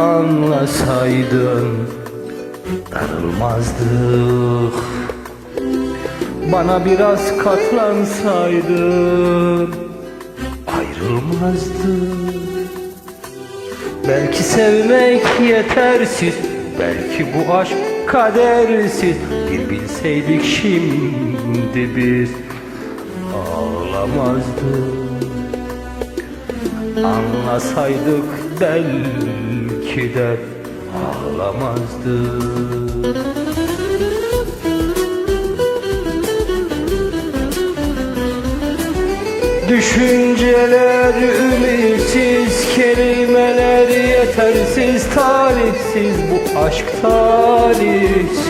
anlasaydın Darılmazdık Bana biraz katlansaydın Ayrılmazdık Belki sevmek yetersiz Belki bu aşk kadersiz. Bir bilseydik şimdi biz Ağlamazdık Anlasaydık belki de Ağlamazdık Düşünceler ümitsiz, kelimeler yetersiz, talihsiz bu aşk talihsiz.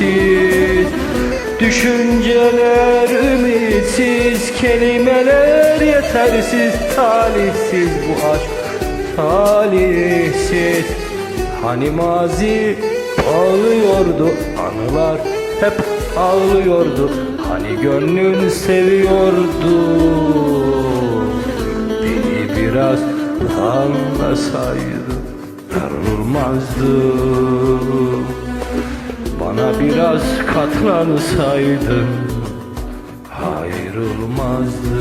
Düşünceler ümitsiz, kelimeler yetersiz, talihsiz bu aşk talihsiz. Hani mazi ağlıyordu, anılar hep ağlıyordu. Hani gönlün seviyordu Beni biraz anlasaydı darılmazdı Bana biraz katlansaydın ayrılmazdı